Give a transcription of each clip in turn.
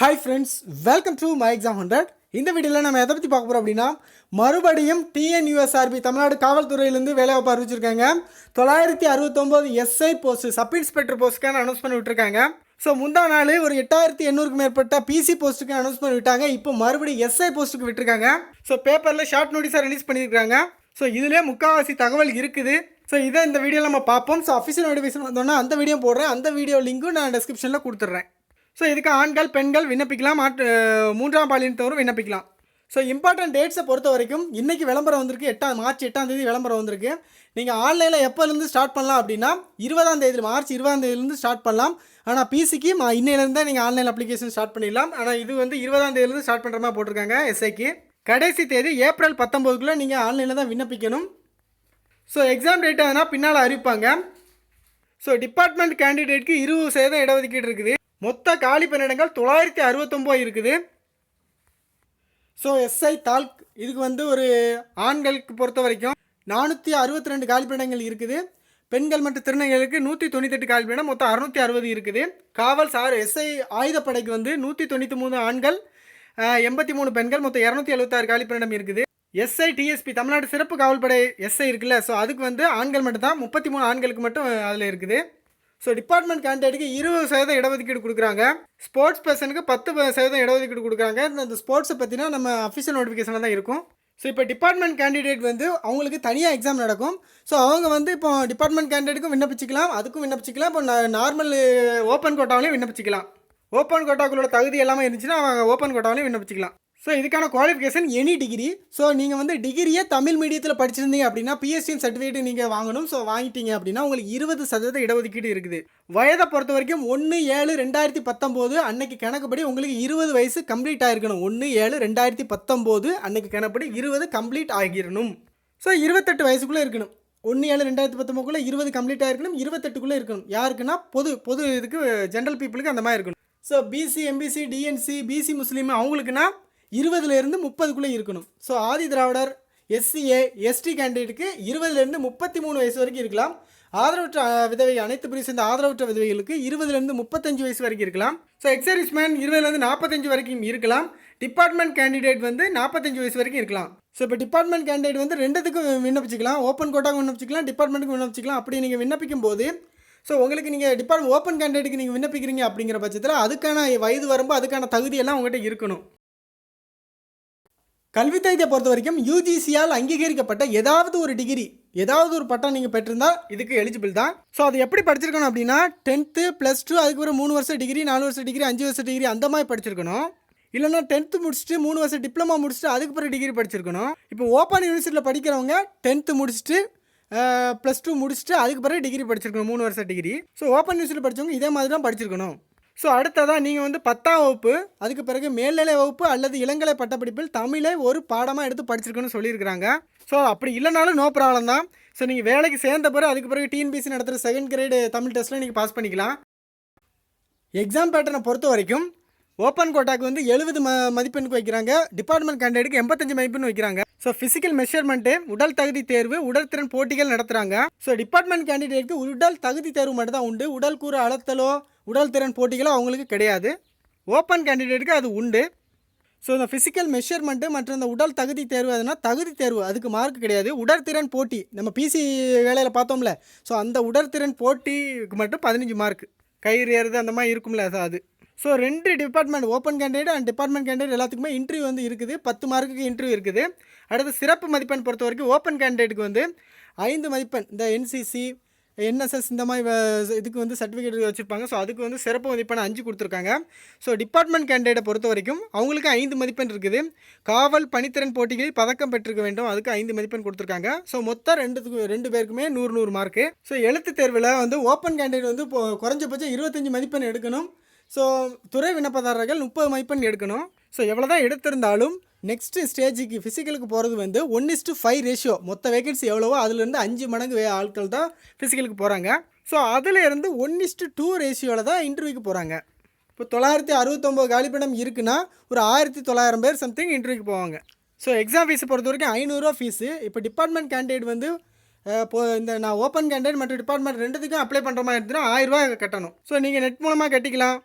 Hi friends welcome to my exam hundred இந்த வீடியோவில் நம்ம எதை பற்றி பார்க்க போகிறோம் அப்படின்னா மறுபடியும் டிஎன்யூஎஸ்ஆர்பி தமிழ்நாடு காவல்துறையிலேருந்து வேலைவாய்ப்பு அறிவிச்சிருக்காங்க. தொள்ளாயிரத்தி அறுபத்தொம்போது எஸ்ஐ போஸ்ட் சப் இன்ஸ்பெக்டர் போஸ்ட்டுக்கான அனௌன்ஸ் பண்ணி விட்டுருக்காங்க. ஸோ முந்தா நாள் ஒரு எட்டாயிரத்தி எண்ணூறுக்கு மேற்பட்ட பிசி போஸ்ட்டுக்கு அனௌன்ஸ் பண்ணி விட்டாங்க. இப்போ மறுபடியும் எஸ்ஐ போஸ்ட்டுக்கு விட்டுருக்காங்க. ஸோ பேப்பரில் ஷார்ட் நோட்டீஸாக ரிலீஸ் பண்ணியிருக்காங்க. ஸோ இதுலேயே முக்கால்வாசி தகவல் இருக்குது. ஸோ இதை இந்த வீடியோவில் நம்ம பார்ப்போம். ஸோ அஃபிஷியல் நோட்டிஃபிகேஷன் வந்தோன்னா அந்த வீடியோ போடுறேன். அந்த வீடியோ லிங்க்கும் நான் டிஸ்கிரிப்ஷனில் கொடுத்துட்றேன். ஸோ இதுக்கு ஆண்கள் பெண்கள் விண்ணப்பிக்கலாம். மாற்று மூன்றாம் பாலினத்தவரும் விண்ணப்பிக்கலாம். ஸோ இம்பார்ட்டன்ட் டேட்ஸை பொறுத்த வரைக்கும் இன்றைக்கி விளம்பரம் வந்திருக்கு. எட்டாம் மார்ச் எட்டாம் தேதி விளம்பரம் வந்திருக்கு. நீங்கள் ஆன்லைனில் எப்போலேருந்து ஸ்டார்ட் பண்ணலாம் அப்படின்னா இருபதாம் தேதி மார்ச் இருபதாம் தேதியிலேருந்து ஸ்டார்ட் பண்ணலாம். ஆனால் பிசிக்கு மா இன்னையிலேருந்து நீங்கள் ஆன்லைன் அப்ளிகேஷன் ஸ்டார்ட் பண்ணிடலாம். ஆனால் இது வந்து இருபதாம் தேதியிலேருந்து ஸ்டார்ட் பண்ணுற மாதிரி போட்டிருக்காங்க எஸ்ஐக்கு கடைசி தேதி ஏப்ரல் பத்தொம்போதுக்குள்ளே நீங்கள் ஆன்லைனில் தான் விண்ணப்பிக்கணும். ஸோ எக்ஸாம் டேட் எதனா பின்னால் அறிவிப்பாங்க ஸோ டிபார்ட்மெண்ட் கேண்டிடேட்க்கு இருபது சதவீதம் இடஒதுக்கீடு இருக்குது. மொத்த காலி பணியிடங்கள் தொள்ளாயிரத்தி அறுபத்தொம்போது இருக்குது. ஸோ எஸ்ஐ தால்க் இதுக்கு வந்து ஒரு ஆண்களுக்கு பொறுத்த வரைக்கும் நானூற்றி அறுபத்தி ரெண்டு காலி பணியிடங்கள் இருக்குது. பெண்கள் மற்றும் திருநங்கைகளுக்கு நூற்றி தொண்ணூத்தெட்டு காலி பணியிடம் மொத்தம் அறுநூற்றி அறுபது இருக்குது. காவல் சார் எஸ்ஐ ஆயுதப்படைக்கு வந்து நூற்றி தொண்ணூற்றி மூணு ஆண்கள் எண்பத்தி மூணு பெண்கள் மொத்தம் இரநூத்தி எழுபத்தாறு காலி பணியிடம் இருக்குது. எஸ்ஐ டிஎஸ்பி தமிழ்நாடு சிறப்பு காவல்படை எஸ்ஐ இருக்குல்ல ஸோ அதுக்கு வந்து ஆண்கள் மட்டும் தான் முப்பத்தி மூணு ஆண்களுக்கு மட்டும் அதில் இருக்குது. ஸோ டிபார்ட்மெண்ட் கேண்டிடேட்டுக்கு இருபது சதவீதம் இடஒதுக்கீடு கொடுக்குறாங்க. ஸ்போர்ட்ஸ் பர்சனுக்கு பத்து சதவீதம் இடஒதுக்கீடு கொடுக்குறாங்க. இந்த- இந்த ஸ்போர்ட்ஸை பற்றினா நம்ம அஃபிஷியல் நோட்டிஃபிகேஷனில் தான் இருக்கும். ஸோ இப்போ டிபார்ட்மெண்ட் கேண்டிடேட் வந்து அவங்களுக்கு தனியாக எக்ஸாம் நடக்கும். ஸோ அவங்க வந்து இப்போ டிபார்ட்மெண்ட் கேண்டிடேட்டுக்கும் விண்ணப்பிச்சிக்கலாம் அதுக்கும் விண்ணப்பிச்சிக்கலாம். இப்போ நார்மல் ஓப்பன் கோட்டாவிலையும் விண்ணப்பிச்சிக்கலாம். ஓப்பன் கோட்டாக்குள்ளோட தகுதி எல்லாமே இருந்துச்சுன்னா அவங்க ஓப்பன் கோட்டாவிலையும் விண்ணப்பிச்சிக்கலாம். ஸோ இதுக்கான குவாலிஃபிகேஷன் எனி டிகிரி ஸோ நீங்கள் வந்து டிகிரியே தமிழ் மீடியத்தில் படிச்சிருந்தீங்க அப்படின்னா பிஎஸ்சிஎன் சர்டிஃபிகேட் நீங்கள் வாங்கணும். ஸோ வாங்கிட்டீங்க அப்படின்னா உங்களுக்கு இருபது சதவீத இடஒதுக்கீடு இருக்குது. வயதை பொறுத்த வரைக்கும் ஒன்று ஏழு ரெண்டாயிரத்தி பத்தொம்போது அன்னைக்கு கணக்குப்படி உங்களுக்கு இருபது வயசு கம்ப்ளீட் ஆகிருக்கணும் ஒன்று ஏழு ரெண்டாயிரத்தி பத்தொம்போது அன்னைக்கு கணக்குப்படி இருபது கம்ப்ளீட் ஆகிடணும் ஸோ இருபத்தெட்டு வயசுக்குள்ளே இருக்கணும். ஒன்று ஏழு ரெண்டாயிரத்தி பத்தொம்போதுக்குள்ளே இருபது கம்ப்ளீட் ஆகிருக்கணும் இருபத்தெட்டுக்குள்ளே இருக்கணும். யாருக்குன்னா பொது பொது இதுக்கு ஜென்ரல் பீப்புளுக்கு அந்த மாதிரி இருக்கணும். So BC MBC DNC BC முஸ்லீம் அவங்களுக்குன்னா இருபதுலேருந்து முப்பதுக்குள்ளே இருக்கணும். So Adi Dravidar SCA ST கேண்டிடேட்டுக்கு இருபதுலேருந்து முப்பத்தி மூணு வயசு வரைக்கும் இருக்கலாம். ஆதரவற்ற விதவை அனைத்து பிரிவு சேர்ந்த ஆதரவற்ற விதவைகளுக்கு இருபதுலேருந்து முப்பத்தஞ்சு வயசு வரைக்கும் இருக்கலாம். ஸோ எக்ஸர்விஸ்மேன் இருபதுலேருந்து நாற்பத்தஞ்சு வரைக்கும் இருக்கலாம். டிபார்ட்மெண்ட் கேண்டிடேட் வந்து நாற்பத்தஞ்சு வயசு வரைக்கும் இருக்கலாம். ஸோ இப்போ டிபார்ட்மெண்ட் கேண்டிடேட் வந்து ரெண்டுத்துக்கும் விண்ணப்பிச்சிக்கலாம். ஓப்பன் கோட்டாக விண்ணப்பிச்சிக்கலாம். டிபார்ட்மெண்ட்டுக்கு விண்ணப்பிச்சிக்கலாம். அப்படி நீங்கள் விண்ணப்பிக்கும் போது ஸோ உங்களுக்கு நீங்கள் டிபார்ட் ஓப்பன் கேண்டிடேட்டுக்கு நீங்கள் விண்ணப்பிக்கிறீங்க அப்படிங்கிற பட்சத்தில் அதுக்கான வயது வரம்பு அதுக்கான தகுதியெல்லாம் உங்கள்கிட்ட இருக்கணும். கல்வி பொறுத்த வரைக்கும் யூஜிசியால் அங்கீகரிக்கப்பட்ட ஏதாவது ஒரு டிகிரி ஏதாவது ஒரு பட்டம் நீங்கள் பெற்றிருந்தால் இதுக்கு எலிஜிபிள் தான். ஸோ அது எப்படி படிச்சிருக்கணும் அப்படின்னா டென்த்து ப்ளஸ் டூ அதுக்கு ஒரு மூணு வருஷம் டிகிரி நாலு வருஷம் டிகிரி அஞ்சு வருஷம் டிகிரி அந்த மாதிரி படிச்சிருக்கணும். இல்லைன்னா டென்த்து முடிச்சுட்டு மூணு வருஷம் டிப்ளமா முடிச்சுட்டு அதுக்கப்புறம் டிகிரி படிச்சிருக்கணும். இப்போ ஓப்பன் யூனிவர்சிட்டியில் படிக்கிறவங்க டென்த்து முடிச்சுட்டு ப்ளஸ் டூ முடிச்சுட்டு அதுக்கு பிறகு டிகிரி படிச்சிருக்கணும் மூணு வருஷம் டிகிரி ஸோ ஓப்பன் யூனிவர்சிட்டியில் படித்தவங்க இதே மாதிரி தான் படிச்சிருக்கணும். ஸோ அடுத்ததாக நீங்கள் வந்து பத்தாம் வகுப்பு அதுக்கு பிறகு மேல்நிலை வகுப்பு அல்லது இளங்கலை பட்டப்படிப்பில் தமிழை ஒரு பாடமாக எடுத்து படிச்சிருக்கணும்னு சொல்லியிருக்கிறாங்க. ஸோ அப்படி இல்லைனாலும் நோ ப்ராப்ளம் தான். ஸோ நீங்கள் வேலைக்கு சேர்ந்த பிறகு அதுக்கு பிறகு டிஎன்பிசி நடத்துகிற செகண்ட் கிரேடு தமிழ் டெஸ்ட்டில் நீங்கள் பாஸ் பண்ணிக்கலாம். எக்ஸாம் பேட்டர்னை பொறுத்த வரைக்கும் ஓப்பன் கோட்டாக்கு வந்து எழுபது ம மதிப்பெண்ணுக்கு வைக்கிறாங்க. டிபார்ட்மெண்ட் கேண்டிடேட்டுக்கு எண்பத்தஞ்சு மதிப்பெண் வைக்கிறாங்க. ஸோ ஃபிசிக்கல் மெஷர்மெண்ட்டு உடல் தகுதி தேர்வு உடல்திறன் போட்டிகள் நடத்துகிறாங்க ஸோ டிபார்ட்மெண்ட் கேண்டிடேட்டுக்கு உடல் தகுதி தேர்வு மட்டும் தான் உண்டு. உடல் கூறு அளத்தலோ உடல் திறன் போட்டிகளோ அவங்களுக்கு கிடையாது. ஓப்பன் கேண்டிடேட்டுக்கு அது உண்டு. ஸோ இந்த ஃபிசிக்கல் மெஷர்மெண்ட்டு மற்றும் இந்த உடல் தகுதி தேர்வு அதுனா தகுதி தேர்வு. அதுக்கு மார்க் கிடையாது. உடற்திறன் போட்டி. நம்ம பிசி வேலையில் பார்த்தோம்ல. ஸோ அந்த உடற்திறன் போட்டிக்கு மட்டும் பதினஞ்சு மார்க் கயிறு ஏறுது அந்த மாதிரி இருக்கும்ல அது அது. ஸோ ரெண்டு department open candidate and department candidate எல்லாத்துக்குமே இன்டர்வியூ வந்து இருக்குது. பத்து மார்க்குக்கு இன்டர்வியூ இருக்குது. அடுத்து சிறப்பு மதிப்பெண் பொறுத்த வரைக்கும் ஓப்பன் கேண்டிடேட்டுக்கு வந்து ஐந்து மதிப்பெண் இந்த என்சிசி என்எஸ்எஸ் இந்த மாதிரி இதுக்கு வந்து சர்டிஃபிகேட் வச்சுருப்பாங்க. ஸோ அதுக்கு வந்து சிறப்பு மதிப்பெண் அஞ்சு கொடுத்துருக்காங்க. ஸோ டிபார்ட்மெண்ட் கேண்டிடேட்டை பொறுத்த வரைக்கும் அவங்களுக்கு ஐந்து மதிப்பெண் இருக்குது. காவல் பணித்திறன் போட்டிகளில் பதக்கம் பெற்றிருக்க வேண்டும். அதுக்கு ஐந்து மதிப்பெண் கொடுத்துருக்காங்க. ஸோ மொத்தம் ரெண்டுத்துக்கு ரெண்டு பேருக்குமே நூறு நூறு மார்க்கு ஸோ எழுத்து தேர்வில் வந்து ஓப்பன் கேண்டிடேட் வந்து இப்போ குறைஞ்சபட்சம் இருபத்தஞ்சி மதிப்பெண் எடுக்கணும். ஸோ துறை விண்ணப்பதாரர்கள் முப்பது மதிப்பெண் எடுக்கணும். ஸோ எவ்வளோ தான் எடுத்திருந்தாலும் நெக்ஸ்ட் ஸ்டேஜுக்கு ஃபிசிக்கலுக்கு போகிறது வந்து one is to five ratio மொத்த வேகன்சி எவ்வளவோ அதுலேருந்து அஞ்சு மடங்கு வே- ஆட்கள் தான் ஃபிசிக்கலுக்கு போகிறாங்க ஸோ அதிலேருந்து ஒன் இஸ்டு டூ ரேஷியோவில் தான் இன்டர்வியூக்கு போகிறாங்க இப்போ தொள்ளாயிரத்தி அறுபத்தொம்போது காலிப்படம் இருக்குன்னா ஒரு ஆயிரத்தி தொள்ளாயிரம் பேர் சம்திங் இன்டர்வியூக்கு போவாங்க. ஸோ எக்ஸாம் ஃபீஸை பொறுத்த வரைக்கும் ஐநூறுரூவா ஃபீஸு இப்போ டிபார்ட்மெண்ட் கேண்டிடேட் வந்து இப்போ இந்த நான் ஓப்பன் கேண்டிடேட் மற்றும் டிபார்ட்மெண்ட் ரெண்டுத்துக்கும் அப்ளை பண்ணுற மாதிரி இருந்துச்சுன்னா ஆயிரரூவா கட்டணும். ஸோ நீங்கள் நெட் மூலமாக கட்டிக்கலாம்.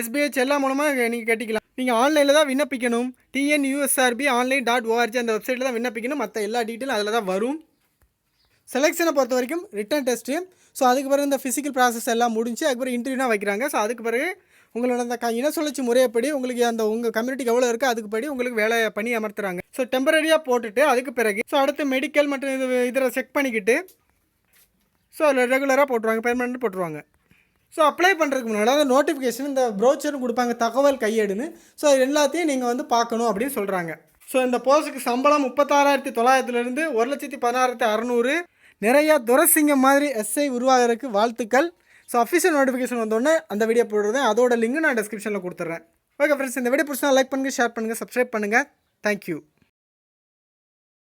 எஸ்பிஹெச் எல்லா மூலமாக நீங்கள் கட்டிக்கலாம். நீங்கள் ஆன்லைனில் தான் விண்ணப்பிக்கணும். டிஎன்யூஎஸ்ஆர்பி ஆன்லைன் டாட் ஓஆர்ஜி அந்த வெப்சைட்டில் தான் விண்ணப்பிக்கணும். மற்ற எல்லா டீட்டெயிலும் அதில் தான் வரும். செலெக்ஷனை பொறுத்த வரைக்கும் ரிட்டன் டெஸ்ட்டு ஸோ அதுக்கு பிறகு இந்த ஃபிசிக்கல் ப்ராசஸ் எல்லாம் முடிஞ்சு அதுக்கப்புறம் இன்டர்வியூனா வைக்கிறாங்க. ஸோ அதுக்கு பிறகு உங்களோட அந்த க இன சுழற்சி முறையப்படி உங்களுக்கு அந்த உங்கள் கம்யூனிட்டிக்கு எவ்வளோ இருக்கோ அதுக்கு படி உங்களுக்கு வேலை பண்ணி அமர்த்துறாங்க. ஸோ டெம்பரரியாக போட்டுட்டு அதுக்கு பிறகு ஸோ அடுத்து மெடிக்கல் மற்றும் இது இதில் செக் பண்ணிக்கிட்டு ஸோ அதில் ரெகுலராக போட்டுருவாங்க பெர்மனெண்ட் போட்டுருவாங்க. ஸோ அப்ளை பண்ணுறதுக்கு முன்னாடி அந்த நோட்டிஃபிகேஷன் இந்த ப்ரோச்சரும் கொடுப்பாங்க தகவல் கையேடுன்னு. ஸோ இது எல்லாத்தையும் நீங்கள் வந்து பார்க்கணும் அப்படின்னு சொல்கிறாங்க ஸோ இந்த போஸ்ட்டுக்கு சம்பளம் முப்பத்தாறாயிரத்தி தொள்ளாயிரத்துலேருந்து ஒரு லட்சத்தி பதினாறாயிரத்தி அறநூறு. நிறையா துரசிங்கம் மாதிரி எஸ்ஐ உருவாகிறதுக்கு வாழ்த்துக்கள். ஸோ அஃபிஷியல் நோட்டிஃபிகேஷன் வந்தோடனே அந்த வீடியோ போடுறேன் அதோட லிங்க் நான் டிஸ்கிரிப்ஷனில் கொடுத்துட்றேன் ஓகே ஃப்ரெண்ட்ஸ் இந்த வீடியோ பிடிச்சா லைக் பண்ணுங்கள் ஷேர் பண்ணுங்கள் சப்ஸ்கிரைப் பண்ணுங்கள் தேங்க்யூ